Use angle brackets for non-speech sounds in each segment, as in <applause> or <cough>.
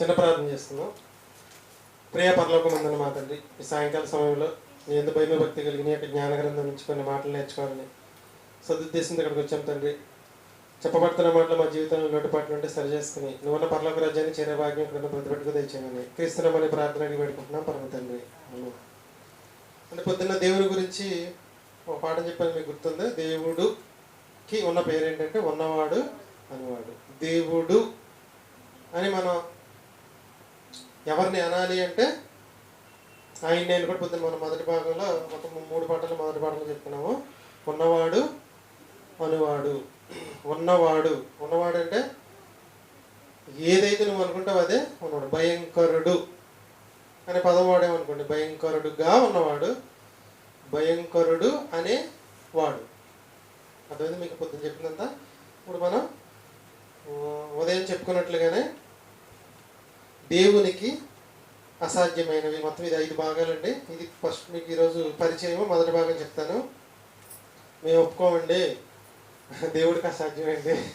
చిన్న ప్రార్థన చేస్తున్నాం. ప్రియ పరలోకమందున మా తండ్రి ఈ సాయంకాల సమయంలో నీ ఎందు భయమే భక్తి కలిగిన యొక్క జ్ఞానగ్రంథం నుంచి కొన్ని మాటలు నేర్చుకోవాలని సదుద్దేశంతో ఇక్కడికి వచ్చాం తండ్రి. చెప్పబడుతున్న మాటలు మా జీవితంలో లోటుపాట్లు ఉంటే సరి చేసుకుని నువ్వున్న పర్లోక రాజ్యాన్ని చేరే భాగ్యం ఇక్కడ ప్రతిపెట్టుకు తెచ్చామని క్రీస్తునమని ప్రార్థన అడిగి పెట్టుకుంటున్నాం పరమ తండ్రి. అంటే పొద్దున్న దేవుడి గురించి ఒక పాఠం చెప్పాను మీకు గుర్తుందా? దేవుడుకి ఉన్న పేరు ఏంటంటే ఉన్నవాడు అనేవాడు. దేవుడు అని మనం ఎవరిని అనాలి అంటే ఆయన నేను కూడా పొద్దున్న మన మొదటి భాగంలో ఒక మూడు పాటలు మొదటి పాటలు చెప్పుకున్నాము ఉన్నవాడు అనువాడు. ఉన్నవాడు. ఉన్నవాడు అంటే ఏదైతే నువ్వు అనుకుంటావు అదే ఉన్నవాడు. భయంకరుడు అనే పదం వాడేమనుకోండి భయంకరుడుగా ఉన్నవాడు భయంకరుడు అనే వాడు. అదే మీకు పొద్దున చెప్పిందంతా? ఇప్పుడు మనం ఉదయం చెప్పుకున్నట్లుగానే దేవునికి అసాధ్యమైనవి. మొత్తం ఇది ఐదు భాగాలండి. ఇది ఫస్ట్ మీకు ఈరోజు పరిచయం మొదటి భాగం చెప్తాను. మేము ఒప్పుకోమండి. దేవుడికి అసాధ్యమైంది.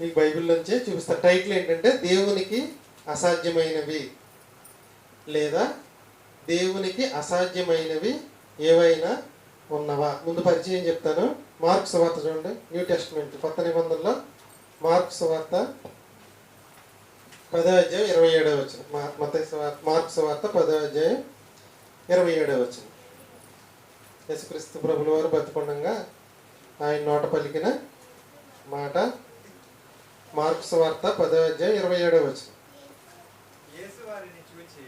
మీకు బైబిల్లోంచే చూపిస్తా. టైటిల్ ఏంటంటే దేవునికి అసాధ్యమైనవి లేదా దేవునికి అసాధ్యమైనవి ఏవైనా ఉన్నవా? ముందు పరిచయం చెప్తాను. మార్క్స్ వార్త చూడండి. New testament. కొత్త నిబంధనలో మార్క్స్ వార్త పదో అధ్యాయం ఇరవై ఏడవ వచ్చిన మత మార్క్స్ వార్త పదో అధ్యాయం ఇరవై ఏడవ వచ్చిన యేసుక్రీస్తు ప్రభుల వారు బతికొండంగా ఆయన నోట పలికిన మాట మార్క్స్ వార్త పదో అధ్యాయం ఇరవై ఏడవ వచ్చిన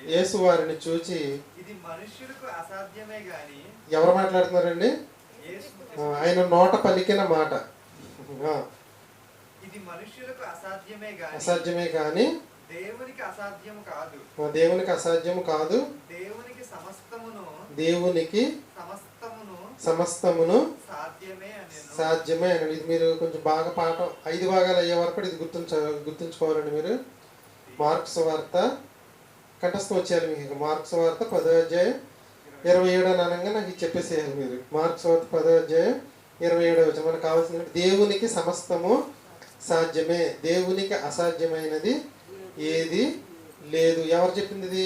యేసు వారిని చూచి ఇది మనుష్యులకు అసాధ్యమే గాని ఎవరు మాట్లాడుతున్నారండి? ఆయన నోట పలికిన మాట. ఇది మనుష్యులకు అసాధ్యమే గాని అసాధ్యమే కానీ దేవునికి అసాధ్యము కాదు. దేవునికి అసాధ్యం కాదు. దేవునికి సమస్తమును దేవునికి సమస్తమును సమస్తమును సాధ్యమే అని సాధ్యమే అని. ఇది మీరు కొంచెం బాగా పాఠం ఐదు భాగాలు అయ్యే వరకు ఇది గుర్తుంచ గుర్తుంచుకోవాలండి మీరు. మార్క్స్ వార్త కంఠస్థం వచ్చేయాలి మీకు ఇక. మార్క్స్ వార్త పదో అధ్యాయం ఇరవై ఏడో అనగా నాకు ఇది చెప్పేసేయాలి మీరు. మార్క్స్ వార్త పదో అధ్యాయం ఇరవై ఏడో వచ్చి మనకు కావాల్సిన దేవునికి సమస్తము సాధ్యమే. దేవునికి అసాధ్యమైనది ఏది లేదు. ఎవరు చెప్పింది ఇది?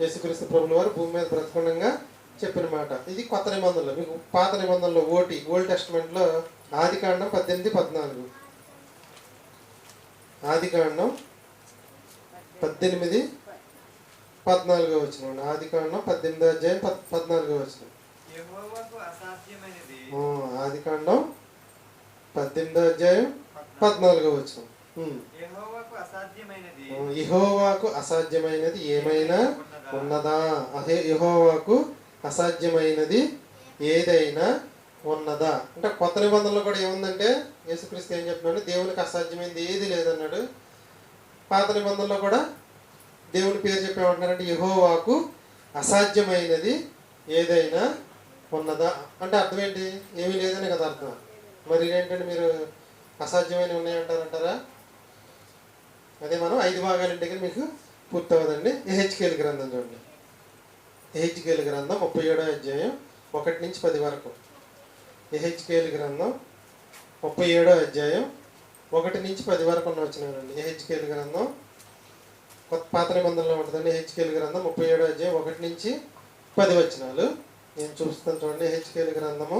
యేసుక్రీస్తు ప్రభుల వారు భూమి మీద బ్రతకుండంగా చెప్పిన మాట. ఇది కొత్త నిబంధనలో. మీకు పాత నిబంధనలో ఓటి ఓల్డ్ టెస్ట్మెంట్లో ఆది కాండం పద్దెనిమిది పద్నాలుగు. ఆది కాండం పద్దెనిమిది పద్నాలుగో వచ్చిన ఆది కాండం పద్దెనిమిది అధ్యాయం పద్ పద్నాలుగో వచ్చిన ఆది కాండం పద్దెనిమిదో అధ్యాయం పద్నాలుగో వచ్చిన యెహోవాకు అసాధ్యమైనది. ఇహోవాకు అసాధ్యమైనది ఏమైనా ఉన్నదా? అహే యహోవాకు అసాధ్యమైనది ఏదైనా ఉన్నదా? అంటే కొత్త నిబంధనలో కూడా ఏముందంటే యేసుక్రీస్తు ఏం చెప్తున్నాడు? దేవునికి అసాధ్యమైనది ఏది లేదన్నాడు. పాత నిబంధనలో కూడా దేవుని పేరు చెప్పేమంటున్నారంటే యహోవాకు అసాధ్యమైనది ఏదైనా ఉన్నదా? అంటే అర్థం ఏంటి? ఏమీ లేదని కదా అర్థం. మరి ఏంటంటే మీరు అసాధ్యమైనవి ఉన్నాయంటారంటారా? అదే మనం ఐదు భాగాలు దగ్గర మీకు పూర్తవదండి ఎహెచ్కేల్ గ్రంథం చూడండి. ఎహెచ్కేల్ గ్రంథం ముప్పై ఏడో అధ్యాయం ఒకటి నుంచి పది వరకు. ఎహెచ్కేల్ గ్రంథం ముప్పై ఏడో అధ్యాయం ఒకటి నుంచి పది వరకు ఉన్న వచ్చినారండి ఎహెచ్కేల్ గ్రంథం కొత్త పాత నిబంధనలో ఉంటుందండి. ఎహెచ్కేల్ గ్రంథం ముప్పై ఏడో అధ్యాయం ఒకటి నుంచి పది వచనాలు. నేను చూస్తాను చూడండి. ఎహెచ్కేల్ గ్రంథము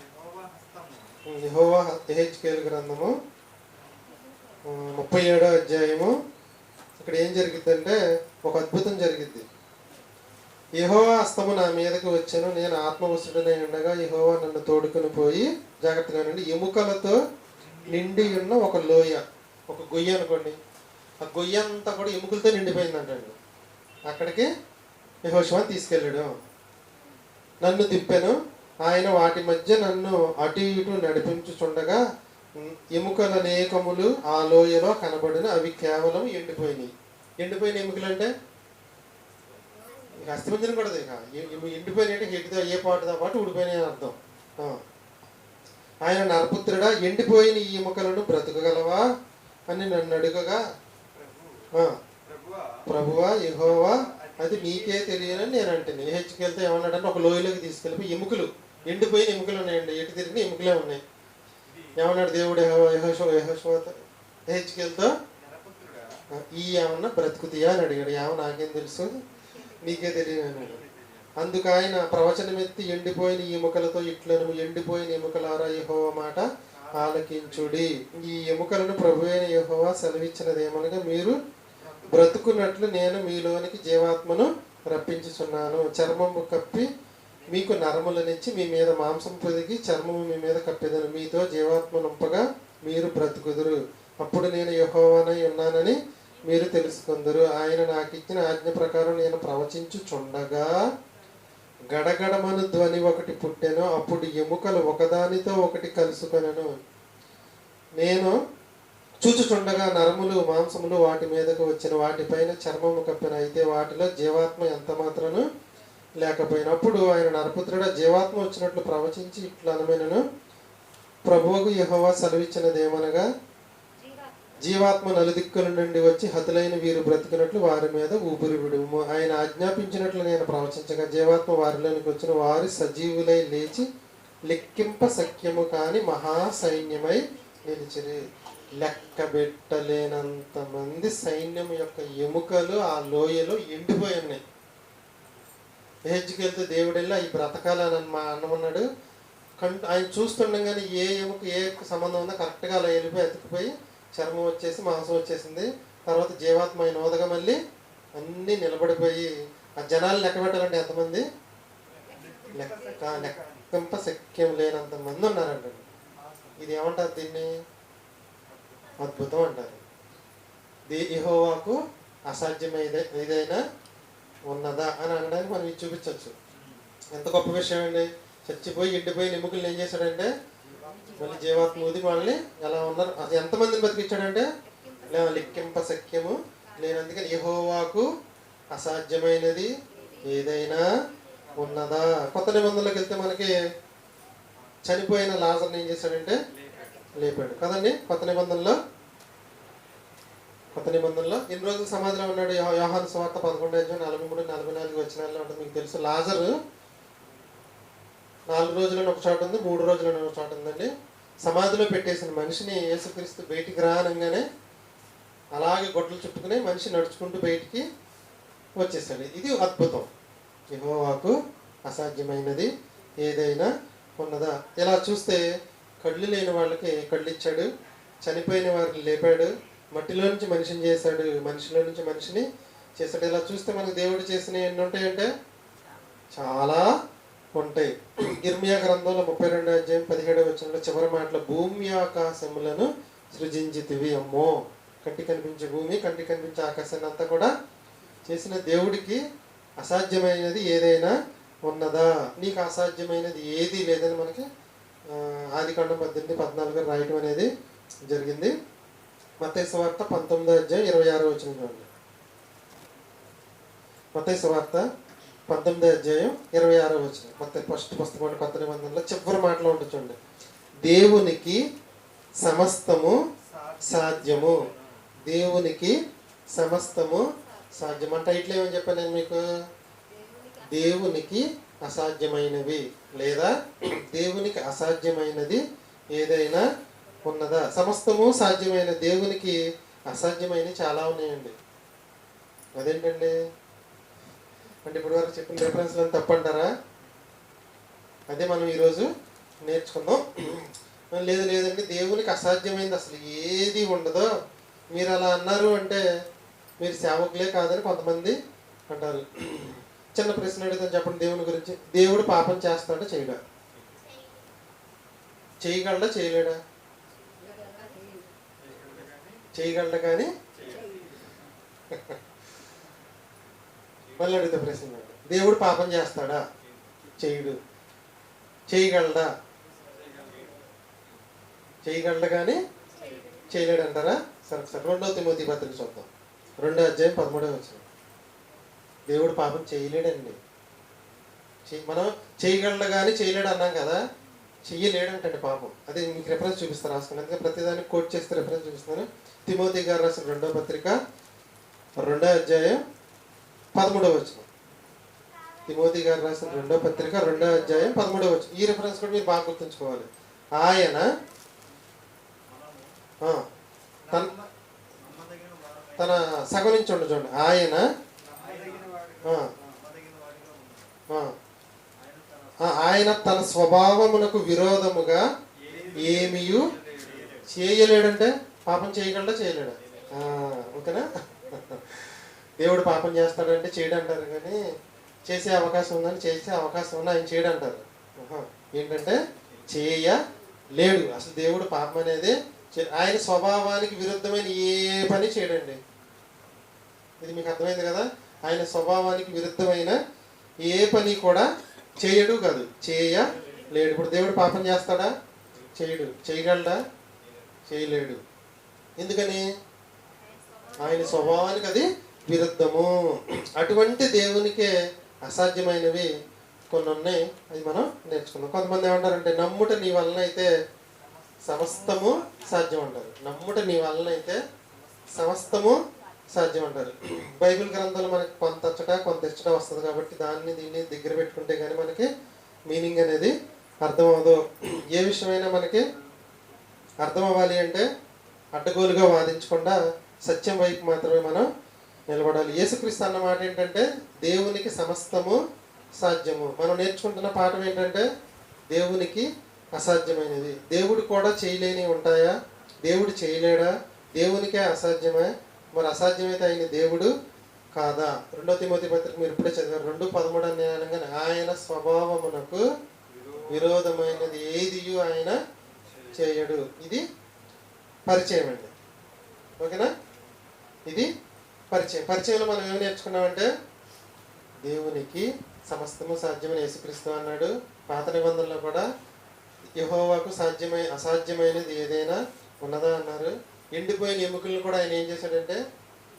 యెహోవా హస్తము యహోవా ఎహెచ్కేల్ గ్రంథము ముప్పై ఏడో అధ్యాయము. ఇక్కడ ఏం జరిగిద్దంటే ఒక అద్భుతం జరిగిద్ది. యహోవా అస్తము నా మీదకి వచ్చాను నేను ఆత్మవసుడనై ఉండగా యహోవా నన్ను తోడుకుని పోయి జాగ్రత్తగా నుండి ఎముకలతో నిండి ఉన్న ఒక లోయ ఒక గొయ్య అనుకోండి. ఆ గొయ్య అంతా కూడా ఎముకలతో నిండిపోయిందంటండి. అక్కడికి యహోశివా తీసుకెళ్ళాడు. నన్ను తిప్పాను ఆయన వాటి మధ్య నన్ను అటు ఇటు నడిపించుచుండగా ఎముకల అనేకములు ఆ లోయలో కనబడిన అవి కేవలం ఎండిపోయినాయి. ఎండిపోయిన ఎముకలు అంటే ఇక అస్థిమంజనం కూడా ఇక. ఎ- ఎ- ఎండిపోయినాయి అంటే ఎటుతో ఏ పాటుతో పాటు ఊడిపోయినాయి అర్థం. ఆయన నరపుత్రుడా ఎండిపోయిన ఈ ఎముకలను బ్రతకగలవా అని నన్ను అడుగగా ప్రభువా యెహోవా అది నీకే తెలియనని నేను అంటాను వెళ్తే ఏమన్నాడంటే ఒక లోయలోకి తీసుకెళ్ళిపోయి ఎముకలు ఎండిపోయిన ఎముకలు ఉన్నాయండి. ఎటు తిరిగిన ఎముకలే ఉన్నాయి. ఏమన్నాడు దేవుడు? యెహోవా యెహోషువ యెహోషువతో హెచ్కెళ్తో ఈ ఏమన్నా బ్రతుకుతాయా అని అడిగాడు. ఏమో నాకేం తెలుసు? నీకే తెలియదు అన్నాడు. అందుకు ఆయన ప్రవచనం ఎత్తి ఎండిపోయిన ఎముకలతో ఇట్లను ఎండిపోయిన ఎముకలారా యెహోవా మాట ఆలకించుడి. ఈ ఎముకలను ప్రభు అయిన యెహోవా సెలవిచ్చినదేమనగా మీరు బ్రతుకున్నట్లు నేను మీలోనికి జీవాత్మను రప్పించుచున్నాను. చర్మము కప్పి మీకు నరములనిచ్చి మీ మీద మాంసం పొదిగి చర్మము మీ మీద కప్పెదను. మీతో జీవాత్మ నుంపగా మీరు బ్రతుకుదురు. అప్పుడు నేను యహోవానై ఉన్నానని మీరు తెలుసుకుందరు. ఆయన నాకు ఇచ్చిన ఆజ్ఞ ప్రకారం నేను ప్రవచించుచుండగా గడగడమను ధ్వని ఒకటి పుట్టెను. అప్పుడు ఎముకలు ఒకదానితో ఒకటి కలుసుకొనెను. నేను చూచుచుండగా నరములు మాంసములు వాటి మీదకు వచ్చిన వాటిపైన చర్మము కప్పిన. అయితే వాటిలో జీవాత్మ ఎంత మాత్రను లేకపోయినప్పుడు ఆయన నరపుత్రుడ జీవాత్మ వచ్చినట్లు ప్రవచించి ఇట్లా అనమైనను ప్రభువుకు యెహోవా సెలవిచ్చినదేమనగా జీవాత్మ నలుదిక్కుల నుండి వచ్చి హతులైన వీరు బ్రతికినట్లు వారి మీద ఊపిరి విడుము. ఆయన ఆజ్ఞాపించినట్లు నేను ప్రవచించగా జీవాత్మ వారిలోనికి వచ్చిన వారి సజీవులై లేచి లెక్కింప సఖ్యము కాని మహాసైన్యమై నిలిచిరి. లెక్క పెట్టలేనంత మంది సైన్యం యొక్క ఎముకలు ఆ లోయలో ఎండిపోయి ఉన్నాయి. హెజ్జికెళ్తే దేవుడు వెళ్ళి అవి బ్రతకాలని మా అన్నమన్నాడు కం- ఆయన చూస్తుండగానే ఏ ఎముక ఏ సంబంధం ఉందో కరెక్ట్గా అలా వెళ్ళిపోయి ఎత్తుకుపోయి చర్మం వచ్చేసి మాంసం వచ్చేసింది. తర్వాత జీవాత్మ ఆయన ఓదగా మళ్ళీ అన్నీ నిలబడిపోయి ఆ జనాలు లెక్క పెట్టాలంటే ఎంతమంది? లెక్క లెక్కింప శక్యం లేనంత మంది ఉన్నారంట. ఇది ఏమంటారు దీన్ని? అద్భుతం అంటారు ది ఇహోవాకు అసాధ్యమైన ఏదైనా ఉన్నదా అని అనడానికి మనం ఇది చూపించవచ్చు. ఎంత గొప్ప విషయం అండి చచ్చిపోయి ఎండిపోయి నిముకులు ఏం చేశాడంటే మళ్ళీ జీవాత్మ ఊది వాళ్ళని ఎలా ఉన్నారు? అసలు ఎంతమందిని బతికించాడంటే లే- లెక్కింప సఖ్యము లేనందుకని యెహోవాకు అసాధ్యమైనది ఏదైనా ఉన్నదా? కొత్త నిబంధనలోకి వెళ్తే మనకి చనిపోయిన లాజర్ని ఏం చేశాడంటే లేపాడు. కదండి? కొత్త నిబంధనలో? కొత్త నిబంధనలో? ఎన్ని రోజులు సమాధిలో ఉన్నాడు? వ్యవహార స్వార్థ పదకొండు అధ్యాయం నలభై మూడు నలభై నాలుగు వచ్చినాల్లో ఉంటుంది. మీకు తెలుసు. లాజరు నాలుగు రోజులను ఒక చోట ఉంది మూడు రోజులను ఒక చోట ఉందండి. సమాధిలో పెట్టేసిన మనిషిని యేసుక్రీస్తు బయటికి రానంగానే అలాగే గొడ్డలు చుట్టుకుని మనిషి నడుచుకుంటూ బయటికి వచ్చేసాడు ఇది అద్భుతం. యహోవాకు అసాధ్యమైనది ఏదైనా ఉన్నదా? ఇలా చూస్తే కళ్ళు లేని వాళ్ళకి కళ్ళు ఇచ్చాడు చనిపోయిన వారిని లేపాడు మట్టిలో నుంచి మనిషిని చేశాడు మనిషిలో నుంచి మనిషిని చేశాడు. ఇలా చూస్తే మనకు దేవుడు చేసిన ఎన్ని ఉంటాయంటే? చాలా ఉంటాయి. ఇర్మియా గ్రంథంలో ముప్పై రెండో అధ్యాయం పదిహేడవ వచనంలో చివరి మాటలో భూమి ఆకాశములను సృజించితివి అమ్మో! కంటి కనిపించే భూమి కంటి కనిపించే ఆకాశాన్ని అంతా కూడా చేసిన దేవుడికి అసాధ్యమైనది ఏదైనా ఉన్నదా? నీకు అసాధ్యమైనది ఏది లేదని మనకి ఆదికాండం పద్దెనిమిది పద్నాలుగు రాయటం అనేది జరిగింది. మత్తయి వార్త పంతొమ్మిదో అధ్యాయం ఇరవై ఆరో వచ్చిన చూడండి. మత్తయి వార్త పంతొమ్మిదో అధ్యాయం ఇరవై ఆరో వచ్చిన మత్తయి ఫస్ట్ పుస్తకం కొత్త నిబంధనలో చివరి మాటలో ఉంటుంది చూడండి. దేవునికి సమస్తము సాధ్యము. దేవునికి సమస్తము సాధ్యం అంటే ఇట్లా ఏమని చెప్పాను నేను మీకు? దేవునికి అసాధ్యమైనవి లేదా దేవునికి అసాధ్యమైనది ఏదైనా ఉన్నదా? సమస్తము సాధ్యమైన దేవునికి అసాధ్యమైనవి చాలా ఉన్నాయండి. అదేంటండి? అంటే ఇప్పుడు వరకు చెప్పిన రిఫరెన్స్లు తప్పంటారా? అదే మనం ఈరోజు నేర్చుకుందాం. లేదు లేదండి. దేవునికి అసాధ్యమైంది అసలు ఏది ఉండదో మీరు అలా అన్నారు అంటే మీరు సేవకులే కాదని కొంతమంది అంటారు. చిన్న ప్రశ్న అడుగుతాను చెప్పండి దేవుని గురించి. దేవుడు పాపం చేస్తాడా చేయడా? చేయగలడా చేయలేడా? చేయగలడా కానీ? <laughs> మళ్ళీ అడుగుతా ప్రశ్న. దేవుడు పాపం చేస్తాడా? చేయడు. చేయగలడా? చేయగలడా కానీ? చేయలేడు. అంటారా? సరే సరే. రెండో తిమోతి పత్రిక చూద్దాం. రెండో అధ్యాయం పదమూడవ వచ్చిన దేవుడు పాపం చేయలేడండి. మనం చేయగలడు కానీ చేయలేడు అన్నాం కదా చేయలేడంటండి పాపం. అది మీకు రెఫరెన్స్ చూపిస్తాను రాసుకుని. అందుకే ప్రతిదానికి కోట్ చేస్తే రెఫరెన్స్ చూపిస్తాను తిమోతి గారు రాసిన రెండో పత్రిక రెండో అధ్యాయం పదమూడవ వచ్చిన తిమోతి గారు రాసిన రెండో పత్రిక రెండో అధ్యాయం పదమూడవ వచ్చిన ఈ రెఫరెన్స్ కూడా మీరు బాగా గుర్తుంచుకోవాలి. ఆయన తన తన సగం నుంచి చూడండి. ఆయన నమ్మదగిన వాడిగా ఆ. నమ్మదగిన వాడిగా ఉన్నాడు. ఆ, ఆయన తన స్వభావమునకు విరోధముగా ఏమియు చేయలేడంటే పాపం చేయగలడా చేయలేడా? ఓకేనా? దేవుడు పాపం చేస్తాడంటే చేయడంటారు కానీ చేసే అవకాశం ఉందని చేసే అవకాశం ఉంది ఆయన చేయడంటారు. ఏంటంటే చేయ లేడు అసలు దేవుడు పాపం అనేది ఆయన స్వభావానికి విరుద్ధమైన ఏ పని చేయడండి. ఇది మీకు అర్థమైంది కదా? ఆయన స్వభావానికి విరుద్ధమైన ఏ పని కూడా చేయడు కాదు. చేయ లేడు. ఇప్పుడు దేవుడు పాపం చేస్తాడా? చేయడు. చేయగలడా? చేయలేడు. ఎందుకని? ఆయన స్వభావానికి అది విరుద్ధము. అటువంటి దేవునికే అసాధ్యమైనవి కొన్ని ఉన్నాయి. అది మనం నేర్చుకుందాం. కొంతమంది ఏమంటారంటే నమ్ముట నీ వలన అయితే సమస్తము సాధ్యం అంటారు నమ్ముట నీ వలన అయితే సమస్తము సాధ్యం అంటారు బైబిల్ గ్రంథాలు మనకి కొంత అచ్చట కొంత ఇచ్చట వస్తుంది కాబట్టి దాన్ని దీన్ని దగ్గర పెట్టుకుంటే కానీ మనకి మీనింగ్ అనేది అర్థం అవ్వదు ఏ విషయమైనా మనకి అర్థం అవ్వాలి అంటే అడ్డగోలుగా వాదించకుండా సత్యం వైపు మాత్రమే మనం నిలబడాలి. యేసుక్రీస్తు అన్న మాట ఏంటంటే దేవునికి సమస్తము సాధ్యము. మనం నేర్చుకుంటున్న పాఠం ఏంటంటే దేవునికి అసాధ్యమైనది. దేవుడు కూడా చేయలేని ఉంటాయా? దేవుడు చేయలేడా? దేవునికే అసాధ్యమే? మరి అసాధ్యమైతే ఆయన దేవుడు కాదా? రెండో తిమోతి పత్రిక మీరు ఇప్పుడే చదివారు. రెండు పదమూడు అనే ఆయన స్వభావమునకు విరోధమైనది ఏది ఆయన చేయడు. ఇది పరిచయం అండి. ఓకేనా? ఇది పరిచయం. పరిచయంలో మనం ఏమి నేర్చుకున్నామంటే దేవునికి సమస్తము సాధ్యమని యేసుక్రీస్తు అన్నాడు. పాత నిబంధనలో కూడా యహోవాకు సాధ్యమై అసాధ్యమైనది ఏదైనా ఉన్నదా అన్నారు. ఎండిపోయిన ఎముకలను కూడా ఆయన ఏం చేశాడంటే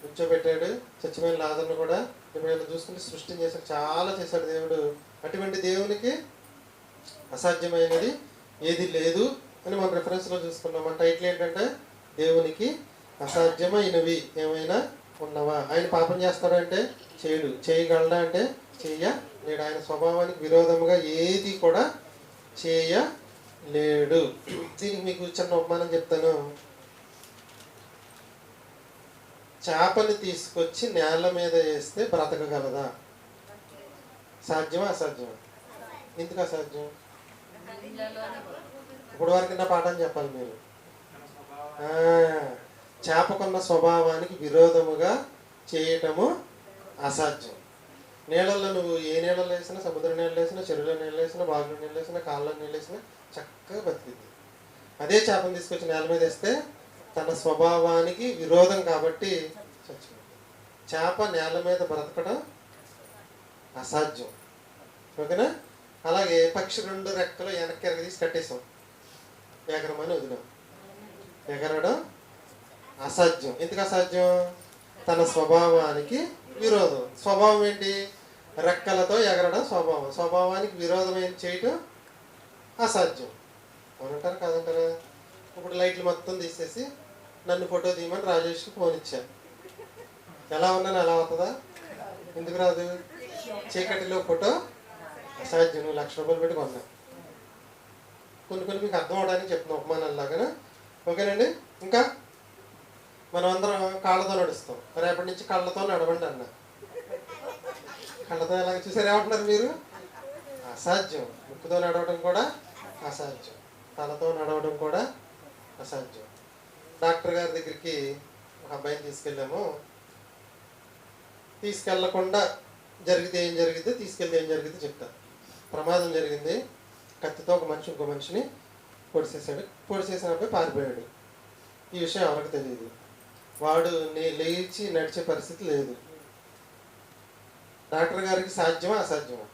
కూర్చోబెట్టాడు. స్వచ్ఛమైన లాదర్ను కూడా ఇప్పుడు చూసుకుంటే సృష్టి చేశాడు. చాలా చేశాడు దేవుడు. అటువంటి దేవునికి అసాధ్యమైనది ఏది లేదు అని మనం రెఫరెన్స్లో చూసుకున్నాం. మన టైటిల్ ఏంటంటే దేవునికి అసాధ్యమైనవి ఏమైనా ఉన్నవా? ఆయన పాపం చేస్తాడంటే చేయడు. చేయగలడా అంటే చేయ లేడు ఆయన స్వభావానికి విరోధముగా ఏది కూడా చేయ లేడు దీనికి మీకు చిన్న ఉపమానం చెప్తాను. చేపని తీసుకొచ్చి నేల మీద వేస్తే బ్రతకగలదా? సాధ్యమా అసాధ్యమా? ఎందుకు అసాధ్యం? ఇప్పుడు వరకు నా పాఠం చెప్పాలి మీరు. చేపకున్న స్వభావానికి విరోధముగా చేయటము అసాధ్యం. నీళ్ళల్లో నువ్వు ఏ నీళ్ళలో వేసినా సముద్ర నీళ్ళు వేసినా చెరువులో నీళ్ళు వేసినా బావిలో నీళ్ళు వేసినా కాళ్ళలో నీళ్ళు వేసినా చక్కగా బతికింది అదే చేపను తీసుకొచ్చి నేల మీద వేస్తే తన స్వభావానికి విరోధం కాబట్టి చేప నేల మీద బ్రతకడం అసాధ్యం. ఓకేనా? అలాగే పక్షి రెండు రెక్కలు వెనక్కి ఎరగ తీసి కట్టేసాం ఎగరమని వదిలాం. ఎగరడం అసాధ్యం. ఎందుకు అసాధ్యం? తన స్వభావానికి విరోధం. స్వభావం ఏంటి? రెక్కలతో ఎగరడం స్వభావం. స్వభావానికి విరోధం ఏం చేయటం అసాధ్యం. అవునంటారు? కాదంటారా? ఇప్పుడు లైట్లు మొత్తం తీసేసి నన్ను ఫోటో తీయమని రాజేష్కి ఫోన్ ఇచ్చాను. ఎలా ఉన్నాను ఎలా అవుతుందా? ఎందుకు రాదు? చీకటిలో ఫోటో అసాధ్యం నువ్వు లక్ష రూపాయలు పెట్టి కొన్నా. కొన్ని కొన్ని మీకు అర్థం అవడానికి చెప్తున్నా ఉపమానాల్లాగా ఓకేనండి? ఇంకా మనం అందరం కాళ్ళతో నడుస్తాం. రేపటి నుంచి కళ్ళతో నడవండి అన్న. కళ్ళతో ఎలాగ చూసారు? ఏమంటున్నారు మీరు? అసాధ్యం. ముక్కుతో నడవడం కూడా అసాధ్యం. తలతో నడవడం కూడా అసాధ్యం. డాక్టర్ గారి దగ్గరికి ఒక అబ్బాయిని తీసుకెళ్ళాము. తీసుకెళ్ళకుండా జరిగితే ఏం జరిగితే తీసుకెళ్తే ఏం జరిగితే చెప్తాను ప్రమాదం జరిగింది. కత్తితో ఒక మనిషి ఇంకో మనిషిని పొడిసేసాడు పొడిసేసిన అబ్బాయి పారిపోయాడు. ఈ విషయం ఎవరికి తెలియదు. వాడు నే లేచి నడిచే పరిస్థితి లేదు. డాక్టర్ గారికి సాధ్యమా? అసాధ్యమా?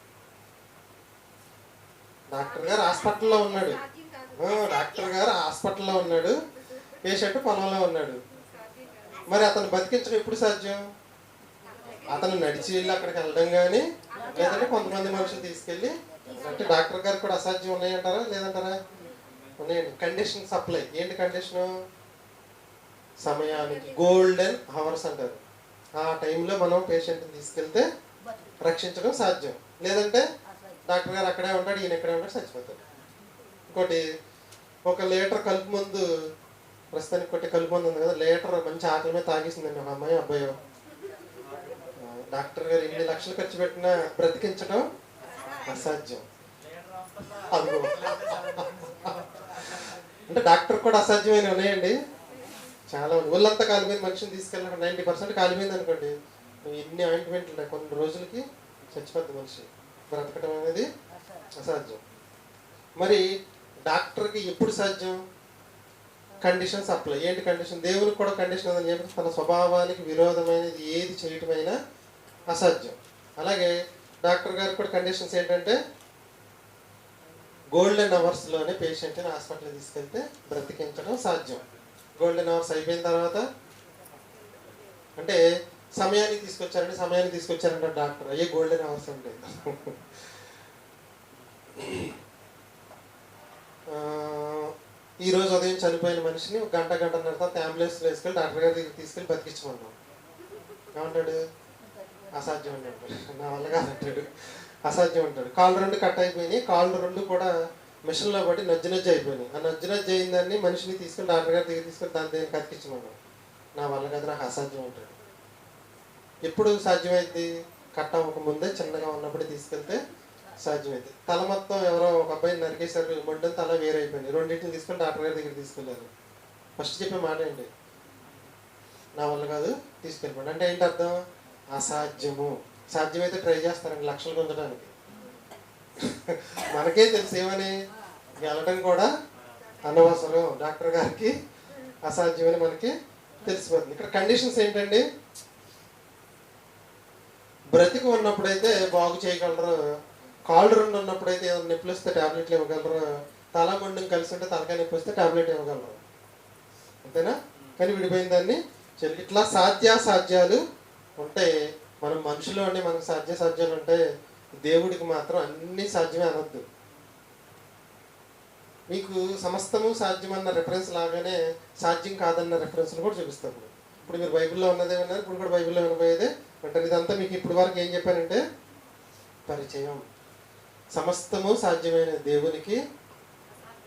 డాక్టర్ గారు హాస్పిటల్లో ఉన్నాడు. డాక్టర్ గారు హాస్పిటల్లో ఉన్నాడు. పేషెంట్ పొలంలో ఉన్నాడు? మరి అతను బతికించడం ఎప్పుడు సాధ్యం? అతను నడిచి వెళ్ళి అక్కడికి వెళ్ళడం కానీ లేదంటే కొంతమంది మనుషులు తీసుకెళ్ళి అంటే డాక్టర్ గారికి కూడా అసాధ్యం ఉన్నాయంటారా లేదంటారా? ఉన్నాయండి. Condition supply. ఏంటి కండిషను? సమయానికి గోల్డెన్ అవర్స్ అంటారు. ఆ టైంలో మనం పేషెంట్ని తీసుకెళ్తే రక్షించడం సాధ్యం. లేదంటే డాక్టర్ గారు అక్కడే ఉంటాడు ఈయన ఇక్కడే ఉంటాడు చచ్చిపోతాడు. ఇంకోటి ఒక లీటర్ కలుపు మందు ప్రస్తుతానికి కొట్టి కలుపు ఉంది కదా లీటర్ మంచి ఆకలి మీద తాగేసిందండి ఒక అమ్మాయి అబ్బాయి. డాక్టర్ గారు ఎన్ని లక్షలు ఖర్చు పెట్టినా బ్రతికించడం అసాధ్యం. అదిగో అంటే డాక్టర్ కూడా అసాధ్యమైన ఉన్నాయండి. చాలా ఉంది ఒళ్ళంతా కాలిపోయింది మనిషిని తీసుకెళ్ళిన నైంటీ పర్సెంట్ కాలిపోయింది అనుకోండి. నువ్వు ఎన్ని ఆయింట్మెంట్లు ఉన్నాయి కొన్ని రోజులకి చచ్చిపోద్ది మనిషి. బ్రతకడం అనేది అసాధ్యం. మరి డాక్టర్కి ఎప్పుడు సాధ్యం? కండిషన్స్ అప్లై ఏంటి కండిషన్ దేవునికి కూడా కండిషన్ ఉందని చెప్పి తన స్వభావానికి విరోధమైనది ఏది చేయటమైనా అసాధ్యం అలాగే డాక్టర్ గారికి కూడా కండిషన్స్ ఏంటంటే గోల్డెన్ అవర్స్లోనే పేషెంట్ని హాస్పిటల్కి తీసుకెళ్తే బ్రతికించడం సాధ్యం. గోల్డెన్ అవర్స్ అయిపోయిన తర్వాత అంటే సమయానికి తీసుకొచ్చారంటే సమయానికి తీసుకొచ్చారంట డాక్టర్. అయ్యే గోల్డెన్ అవర్స్ ఉంటాయి ఈ రోజు ఉదయం చనిపోయిన మనిషిని గంట గంట గంటన్నర తర్వాత అంబులెన్స్లో వేసుకెళ్ళి డాక్టర్ గారి దగ్గరికి తీసుకెళ్ళి బతికించమన్నాం ఏమంటాడు? అసాధ్యం అంటాడు. నా వల్ల కాదంటాడు. అసాధ్యం అంటాడు. కాళ్ళు రెండు కట్ అయిపోయినాయి. కాళ్ళు రెండు కూడా మిషన్లో పడి నజ్జి నజ్జి అయిపోయినాయి. ఆ నజ్జి నజ్జి అయిందాన్ని మనిషిని తీసుకెళ్ళి డాక్టర్ గారి దగ్గర తీసుకెళ్ళి దాని దగ్గర కతికించమన్నాం నా వల్ల కదా నాకు అసాధ్యం అంటాడు. ఎప్పుడు సాధ్యమైంది కట్ అవ్వక ముందే చిన్నగా ఉన్నప్పుడు తీసుకెళ్తే సాధ్యమైంది తల మొత్తం ఎవరో ఒక అబ్బాయిని నరికేశారు మొండం తల వేరైపోయింది. అయిపోయింది రెండింటిని తీసుకుని డాక్టర్ గారి దగ్గర తీసుకెళ్ళారు ఫస్ట్ చెప్పే మాట ఏంటి? నా వల్ల కాదు తీసుకెళ్ళిపోండి. అంటే ఏంటి అర్థం? అసాధ్యము. సాధ్యమైతే ట్రై చేస్తారండి లక్షలు పొందడానికి. మనకే తెలుసు ఏమని వెళ్ళడం కూడా అనవసరం. డాక్టర్ గారికి అసాధ్యమని మనకి తెలిసిపోతుంది. ఇక్కడ కండిషన్స్ ఏంటండి? బ్రతికి ఉన్నప్పుడైతే బాగు చేయగలరు. కాళ్ళు రెండు ఉన్నప్పుడైతే ఏదైనా నొప్పులు వస్తే టాబ్లెట్లు ఇవ్వగలరు? తల మండం కలిసి ఉంటే తలకాయ నొప్పి వస్తే టాబ్లెట్ ఇవ్వగలరు? అంతేనా? కానీ విడిపోయిన దాన్ని చెల్లి ఇట్లా సాధ్యాసాధ్యాలు ఉంటే మనం మనుషులు అండి మనకు సాధ్యాసాధ్యాలు ఉంటే దేవుడికి మాత్రం అన్నీ సాధ్యమే అనొద్దు. మీకు సమస్తము సాధ్యమన్న రెఫరెన్స్ లాగానే సాధ్యం కాదన్న రెఫరెన్స్లు కూడా చూపిస్తాం ఇప్పుడు ఇప్పుడు మీరు బైబిల్లో ఉన్నదే ఉన్నారు ఇప్పుడు కూడా బైబిల్లో వినబోయేదే. అంటే ఇదంతా మీకు ఇప్పుడు వరకు ఏం చెప్పానంటే పరిచయం. సమస్తము సాధ్యమైన దేవునికి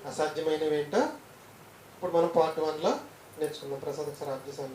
అసాధ్యమైనవి ఏంటో ఇప్పుడు మనం పార్ట్ వన్లో నేర్చుకుందాం. ప్రసాద్ ఒకసారి ఆఫ్ చేసాం